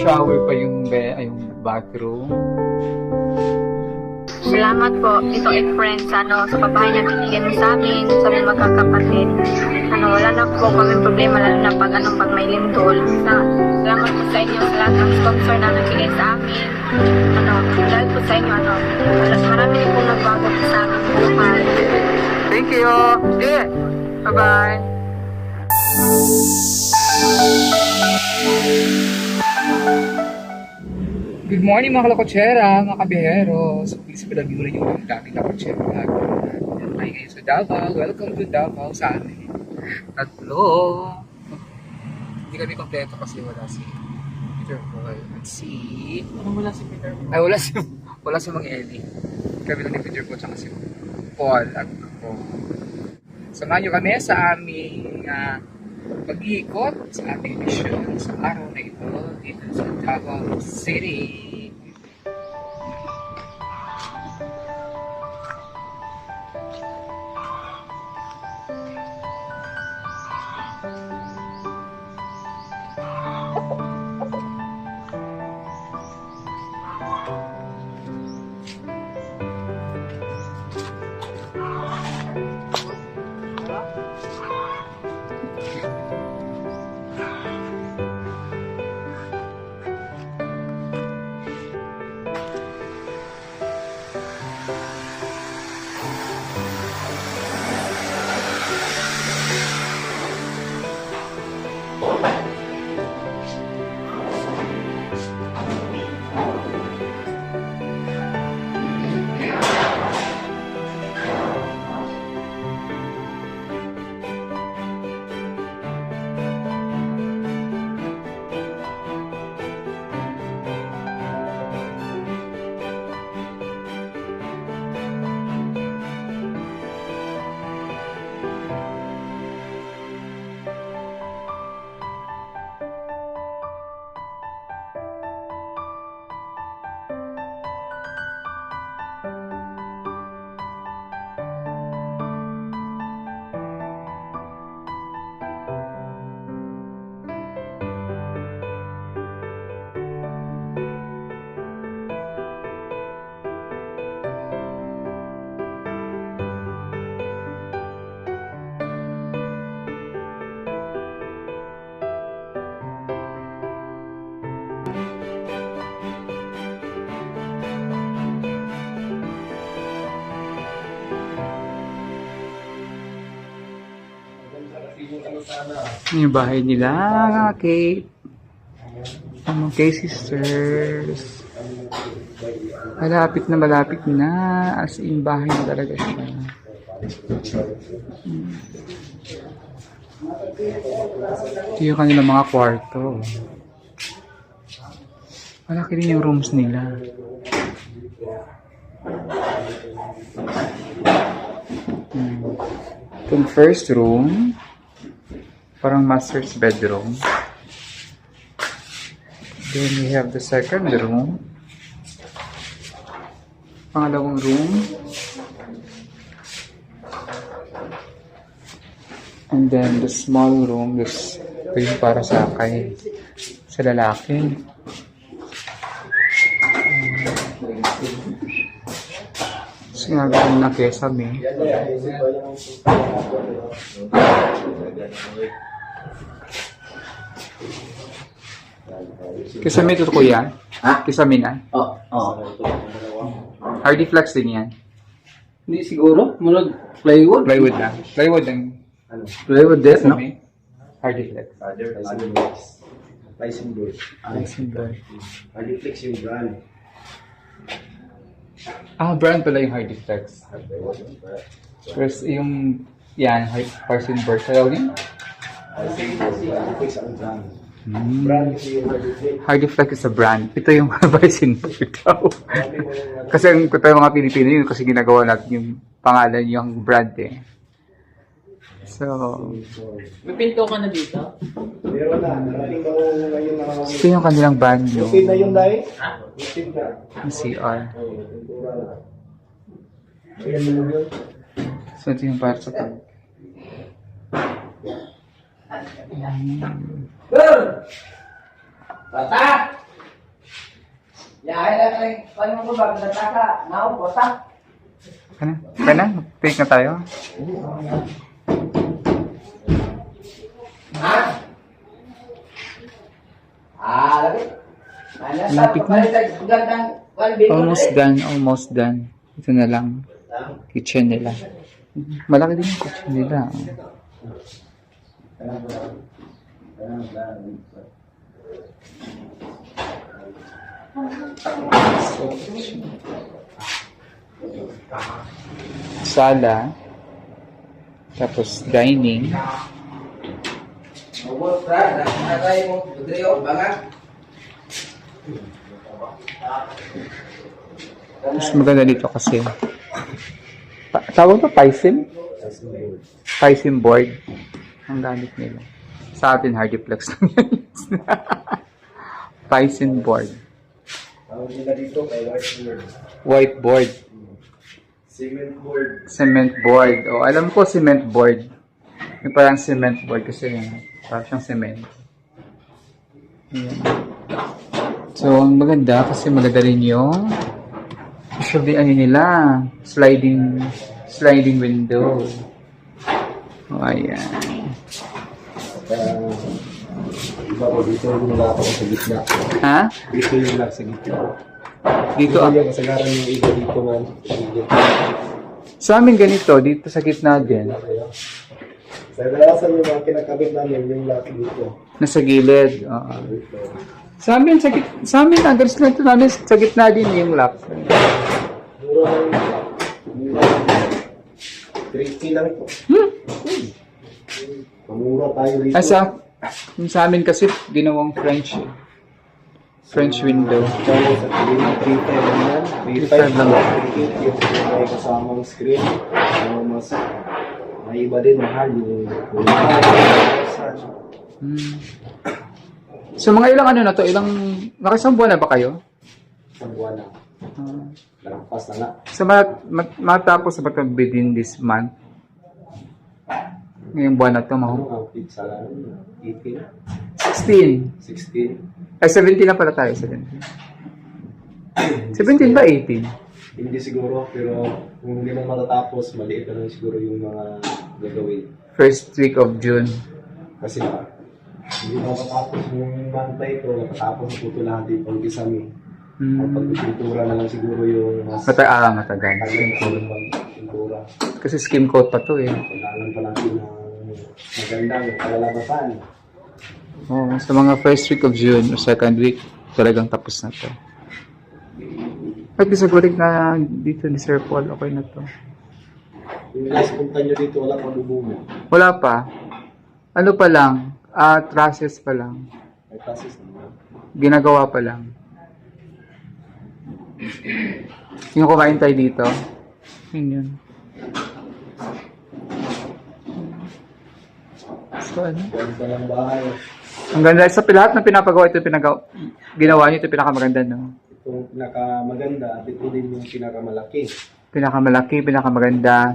Pa-shower pa yung, be, ay, yung bathroom. Salamat po, Tito and friends, ano, sa pabahay na binigyan mo sa amin, sa aming magkakapatid. Ano, wala na po kami problema, lalo na pag, ano, pag may lindol. Sa, salamat po sa inyo sa lahat ng sponsor na nagbigay sa amin. Ano, dahil po sa inyo, ano, wala- marami rin po nagbago po sa aming buhay. Thank you! Yeah. Bye-bye! Good morning mga kalakotsera, mga kabihero. So please pinag-iwan niyo yung dami na kotsera. Ay ngayon sa Davao. Welcome to Davao sa amin. Tatlo. Hindi kami kompleto kasi wala si Peter Paul. Let's see. Ano wala si Peter? Ay, wala si, wala si Mang Eli. Kami lang ni Peter Paul tsaka si Paul at ako. Samahan niyo kami sa aming ah, pag-iikot sa ating mission sa araw na ito dito sa Davao City. Yung bahay nila, Kate. Ang kay sisters. Malapit na malapit na. As in, bahay na talaga siya. Hmm. Ito yung kanilang mga kwarto. Malaki rin yung rooms nila. Hmm. Itong first room, parang master's bedroom. Then we have the second room. Pangalawang room. And then the small room, this ito yung para sa kay sa lalaki. Ganun na kesame. Yan yan. Isip ko kuya? Ha? Kesame na? Oo. Oh, Hardy Flex din yan. Hindi siguro. Murag plywood. Plywood na. Plywood ang Ano? Plywood din, no? Hardy Flex. Other mix. Rising bird. Hardy Flex yung brand. Ah, brand pala yung Hardy Flex. First, yung yan, Parson Bird. Sa yun? Hardy Flex ang brand. Hmm. Brand kasi yung Hardy Flex. Hardy Flex is a brand. Ito yung Parson Bird daw. Kasi ang tayo mga Pilipino yun kasi ginagawa natin yung pangalan yung brand eh. So, May pinto ka na dito? Meron na. Narating ko ngayon na ito yung kanilang banyo. Lucid na yung dahil? Lucid na. Yung CR. Ayan mo yun. So, ito yung para sa pag... Bata! Yahay na kay paano ko ba nataka? Nao bata. Ano? Kaya na? Take na tayo? Ah, labi. Lapit na. Almost done. Almost done. Ito na lang. Kitchen nila. Malaki din yung kitchen nila. Sala. Tapos dining. Mas maganda dito kasi. Pa- tawag ba Paisim? Paisim board. Ang gamit nila. Sa atin, Hardiplex lang yan. Paisim board. Tawag nila dito kay whiteboard. Whiteboard. Cement board. Cement board. O, alam ko cement board. Yung parang cement board kasi yun. Parang siyang cement. Ayan. So, ang maganda kasi maganda rin yung usually ano nila, sliding sliding window. O, ayan. Uh, iba ko dito yung ako sa gitna. Ha? Dito yung lock sa gitna. Dito, Dito ah. yung kasagaran yung iba dito man. Sa amin ganito, dito sa gitna din. Sa kadalasan yung mga kinakabit namin, yung lock dito. Nasa gilid. Oo. Sa amin, sa, git- sa amin, ang garis lang ito namin, sa gitna din yung lock. Mura lang. 3K lang ito. Hmm? Mamura tayo dito. Ah, sa, yung sa amin kasi, ginawang French. eh. French window. Kaya sa 3.5 lang yan. 3.5 lang. 3.8 yung may kasamang screen. Ano mas may iba din mahal yung Hmm. So, mga ilang ano na to? Ilang, nakisang buwan na ba kayo? sa buwan na. Ah. Lampas na nga. so, mat, mat, matapos na ba within this month? Ngayong buwan na to, Ano mahu. ang pizza lang? 18? 16. 16? Ay, 17 na pala tayo, 17. 17 ba 18? Hindi siguro, pero kung hindi mo matatapos, maliit na lang siguro yung mga gagawin. First week of June. Kasi nga, hindi mo matatapos yung na ito, matatapos ang puto lahat yung pag-isami. Ang Hmm. pagpipintura na lang siguro yung mas Mata ah, matagal. tagal na yung pagpintura. Kasi skim coat pa to eh. Kailangan pa natin ng magandang kalalabasan. Oo, sa mga first week of June o second week, talagang tapos na to. At least nagulig na dito ni Sir Paul, okay na to. Yung last punta nyo dito, wala pang bubungo. Wala pa. Ano pa lang, ah trusses pa lang. May classes naman. Ginagawa pa lang. Yung kumain tayo dito, yun yun. So ano? Ang ganda. Sa lahat ng pinapagawa ito, pinagawa, ginawa niyo ito pinakamaganda, no? Itong pinakamaganda at ito din yung pinakamalaki. Pinakamalaki, pinakamaganda,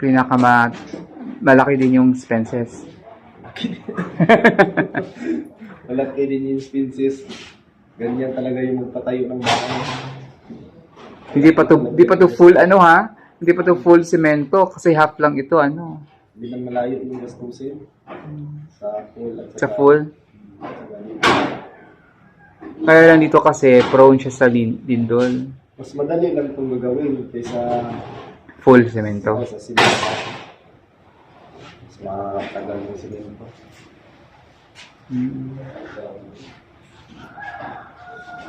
pinakama malaki din yung expenses. Malaki din yung expenses. Ganyan talaga yung magpatayo ng bahay. Hindi pa to, hindi pa to full ano ha? Hindi pa to full semento kasi half lang ito ano. Hindi lang malayo yung gastusin. Sa full at Sa full. sa ganito. Kaya lang dito kasi prone siya sa lin- lindol. Mas madali lang itong gagawin kaysa Full semento. sa simento. Mas matagal yung simento. Mm.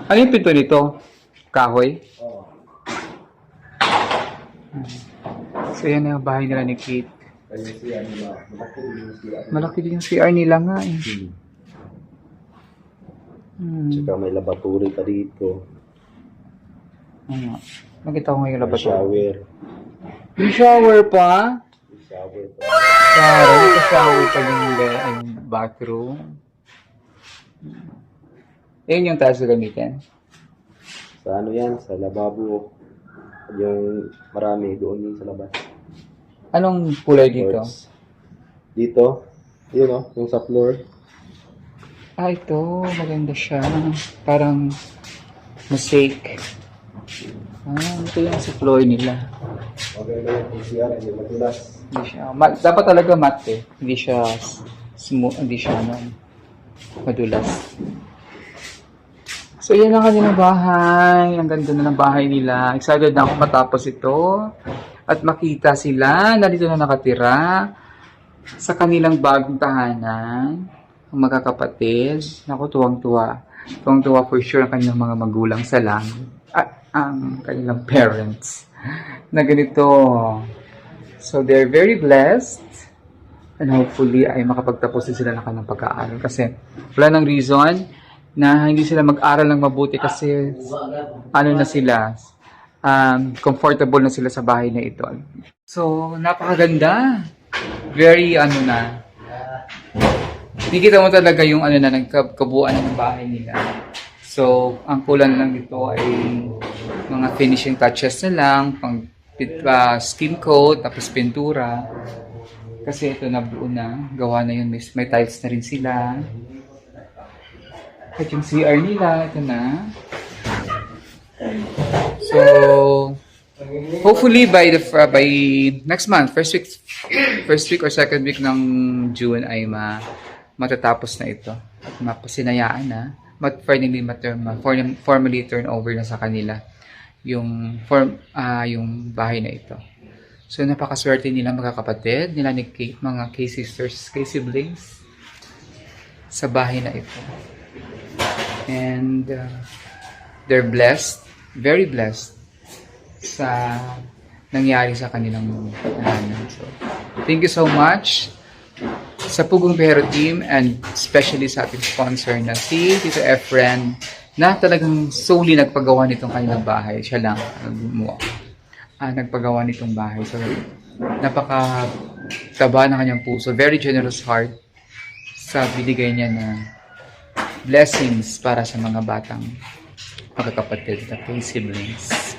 Ano yung pinto nito? Kahoy? Oo. So yan na yung bahay nila ni Kate. Kaya siya, ano ba, malaki din yung siya. Malaki din yung CR nila nga eh. Hmm. Hmm. Tsaka may laboratory pa dito. Ano? Nakita ko ngayon May labat. shower. Yung shower pa? May shower pa. Claro, yung shower pa yung, yung bathroom. Yun yung taas na gamitin. Sa ano yan, sa lababo. Yung marami doon yun sa labas. Anong kulay dito? Dito, yun o, yung sa floor. Ah, ito. Maganda siya. Parang mosaic. Ah, ito yung sa floor nila. Okay na yung PCR, hindi matulas. Hindi siya, ma- dapat talaga matte eh. Hindi siya smooth, hindi siya ano, madulas. So, yan ang kanilang bahay. Ang ganda na ng bahay nila. Excited na ako matapos ito. At makita sila na dito na nakatira sa kanilang bagong tahanan. Ang magkakapatid. Naku, tuwang-tuwa. Tuwang-tuwa for sure ang kanilang mga magulang sa langit. At ang kanilang parents. Na ganito. So, they're very blessed. And hopefully, ay makapagtapos din sila ng kanilang pag-aaral. Kasi, wala nang reason na hindi sila mag-aral ng mabuti kasi ano na sila, um, comfortable na sila sa bahay na ito. So, napakaganda. Very, ano na, Nakikita mo talaga yung ano na nagkabuuan ng bahay nila. So, ang kulang lang dito ay mga finishing touches na lang, pang ah, skin coat, tapos pintura. Kasi ito na buo na, gawa na yun, may, may tiles na rin sila. At yung CR nila, ito na. So, hopefully by the uh, by next month, first week first week or second week ng June ay ma matatapos na ito at mapasinayaan na mat finally mater, ma, form, formally turn over na sa kanila yung form ah yung bahay na ito. So napakaswerte nila mga kapatid, nila ni Kate, mga K-sisters, K-siblings sa bahay na ito. And uh, they're blessed, very blessed sa nangyari sa kanilang tahanan. So, thank you so much sa Pugong Pero team and especially sa ating sponsor na si Tito Efren na talagang solely nagpagawa nitong kanilang bahay. Siya lang ang gumawa. Ah, nagpagawa nitong bahay. So, napaka taba ng kanyang puso. Very generous heart sa binigay niya na blessings para sa mga batang magkakapatid na kay siblings.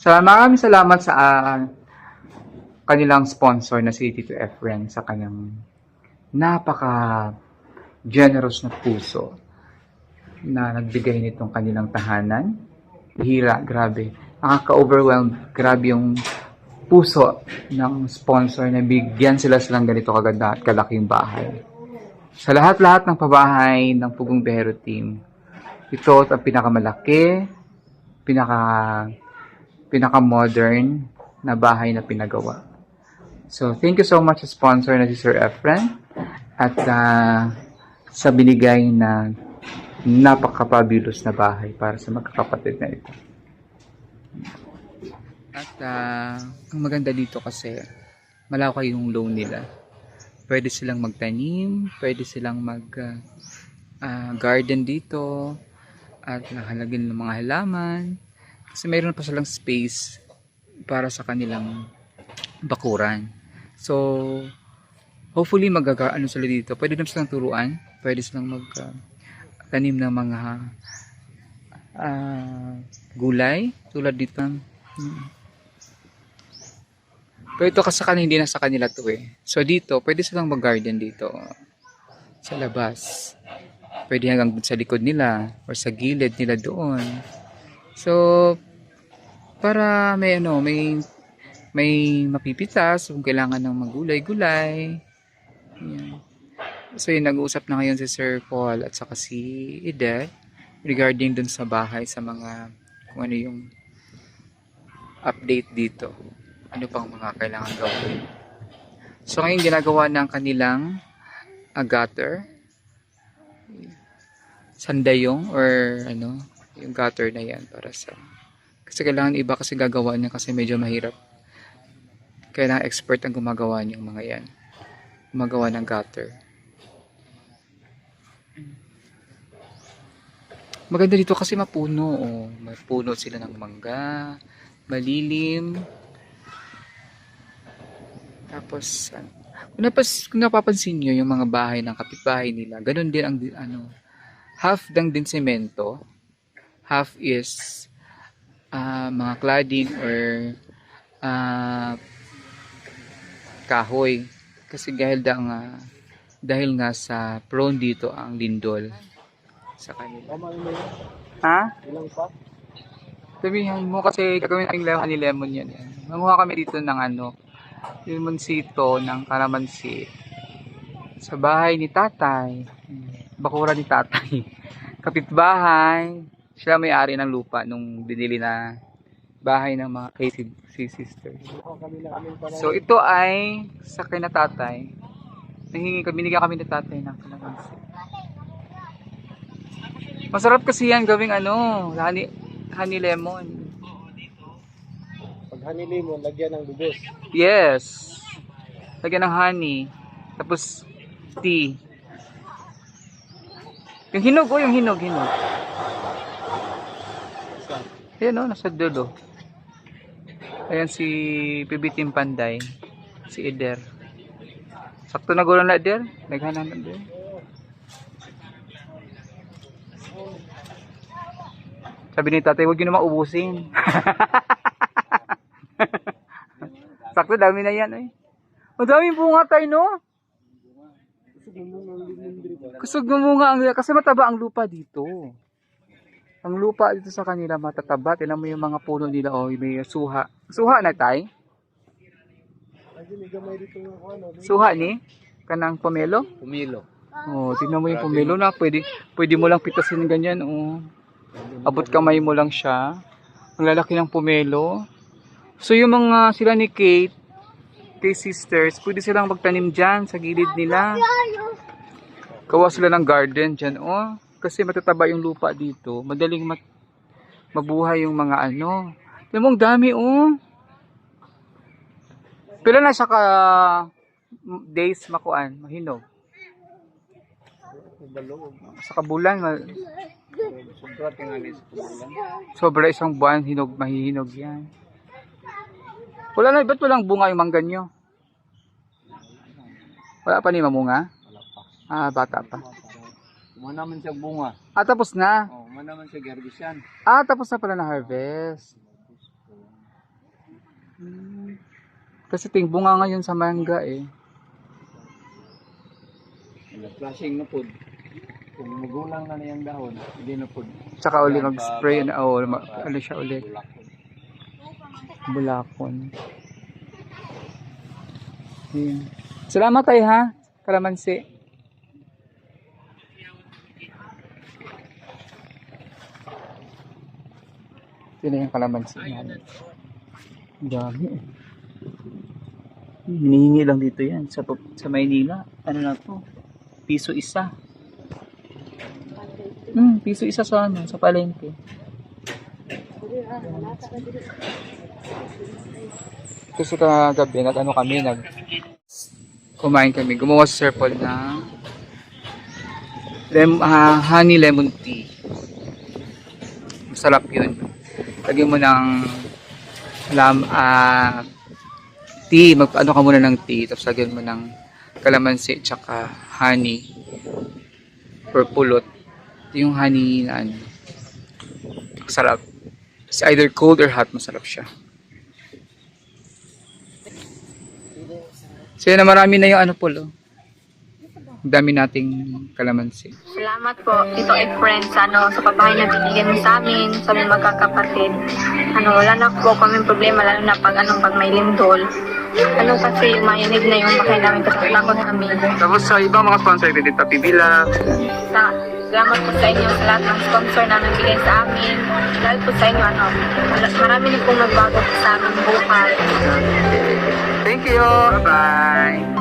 So, maraming salamat sa ah, kanilang sponsor na si Tito Efren sa kanyang napaka generous na puso na nagbigay nitong kanilang tahanan. Hira, grabe. Nakaka-overwhelmed. Grabe yung puso ng sponsor na bigyan sila silang ganito kaganda at kalaking bahay. Sa lahat-lahat ng pabahay ng Pugong Behero Team, ito ang pinakamalaki, pinaka pinaka-modern na bahay na pinagawa. So, thank you so much sa sponsor na si Sir Efren at ah, sa binigay na napaka-fabulous na bahay para sa magkakapatid na ito. At ah, ang maganda dito kasi malawak yung loan nila. Pwede silang magtanim, pwede silang mag ah, ah, garden dito at nakalagyan ng mga halaman. Kasi mayroon pa silang space para sa kanilang bakuran. So, hopefully magaga ano sila dito. Pwede naman silang turuan, pwede silang mag tanim ng mga ah, gulay tulad dito. Hmm. Pero ito kasi kanina hindi na sa kanila to eh. So dito, pwede silang mag-garden dito sa labas. Pwede hanggang sa likod nila or sa gilid nila doon. So, Para may ano, may may mapipitas kung kailangan ng magulay-gulay. Ayan. So yun, nag-uusap na ngayon si Sir Paul at saka si Ide regarding dun sa bahay sa mga kung ano yung update dito. Ano pang mga kailangan gawin. So ngayon ginagawa ng kanilang uh, gutter. Sandayong or ano, yung gutter na yan para sa kasi kailangan iba kasi gagawa niya kasi medyo mahirap. Kailangan expert ang gumagawa niyang mga yan. Gumagawa ng gutter. Maganda dito kasi mapuno. Oh. May puno sila ng mangga. Malilim. Tapos, ano, kung, napas, kung napapansin nyo yung mga bahay ng kapitbahay nila, ganun din ang, ano, half lang din semento, half is ah, mga cladding or ah, kahoy. Kasi dahil da nga, dahil nga sa prone dito ang lindol sa kanila. Ha? Ilang pa? Sabihin mo kasi gagawin natin lemon, honey lemon yan. yan. Manguha kami dito ng ano, limonsito ng kalamansi sa bahay ni tatay. Bakura ni tatay. Kapitbahay. Siya may-ari ng lupa nung binili na bahay ng mga kay si, si sister. So ito ay sa kay na tatay. Nanghingi kami, binigyan kami ni tatay ng kalamansi. Masarap kasi yan gawing ano, honey, honey lemon. Pag honey lemon, lagyan ng dubos. Yes. Lagyan ng honey. Tapos tea. Yung hinog, oh, yung hinog, hinog. Ayan o, nasa dulo. Ayan si Pibitim Panday. Si Eder. Sakto na gulang na Eder. Naghanan na Eder. Sabi ni tatay, huwag yun na maubusin. Sakto, dami na yan eh. Ang daming bunga tayo, no? Kusog ng bunga ang kasi mataba ang lupa dito. Ang lupa dito sa kanila matataba. Tingnan mo yung mga puno nila, oh, may suha. Suha na tay? Suha ni? Kanang pomelo? Pumilo. Oh, tingnan mo yung pomelo na. Pwede, pwede mo lang pitasin ganyan, oh. Abot kamay mo lang siya. Ang lalaki ng pomelo. So yung mga sila ni Kate, kay sisters, pwede silang magtanim dyan sa gilid nila. Gawa sila ng garden dyan, oh. Kasi matataba yung lupa dito. Madaling mat mabuhay yung mga ano. Alam mo, ang dami, oh. Pila na siya ka days makuan, mahinog. Sa kabulan, ma- sobra isang buwan, hinog, mahihinog yan. Wala na, ba't walang bunga yung mangga nyo? Wala pa ni mamunga? Wala pa. Ah, bata pa. Umana man siya bunga. Ah, tapos na. Oh, umana man siya gerbisan. Ah, tapos na pala na harvest. Hmm. Kasi ting bunga ngayon sa mangga eh. Flashing na pod. Kung magulang na niyang dahon, hindi na pod. Tsaka uli mag-spray na, oh, ano siya ulit. Bulak. Bulakon. Ayan. Salamat tayo ha, kalamansi. Na yung kalamansi namin. Dami eh. Hinihingi lang dito yan sa, sa Maynila. Ano na to? Piso isa. Hmm, piso isa sa ano, sa palengke. Kasi kagabi, nag ano kami, nag kumain kami. Gumawa si Sir Paul ng lem, ah, honey lemon tea. Masarap yun. Lagyan mo ng lam, ah, tea. Mag, ano ka muna ng tea. Tapos lagyan mo ng kalamansi tsaka honey. Or pulot. Ito yung honey na ano. Masarap. It's either cold or hot, masarap siya. So yun na marami na yung ano polo. dami nating kalamansi. Salamat po, Tito and friends, ano, sa pabahay na binigyan mo sa amin, sa aming magkakapatid. Ano, wala na po kami problema, lalo na pag, anong, pag may lindol. Ano kasi yung mayanig na yung makain namin katakot namin. Tapos sa ibang mga sponsor, kay Tita Pibila, Sa, salamat po sa inyo sa lahat ng sponsor na nagbigay sa amin. Dahil po sa inyo, ano, marami na pong nagbago sa aming buhay. Thank you! Bye-bye!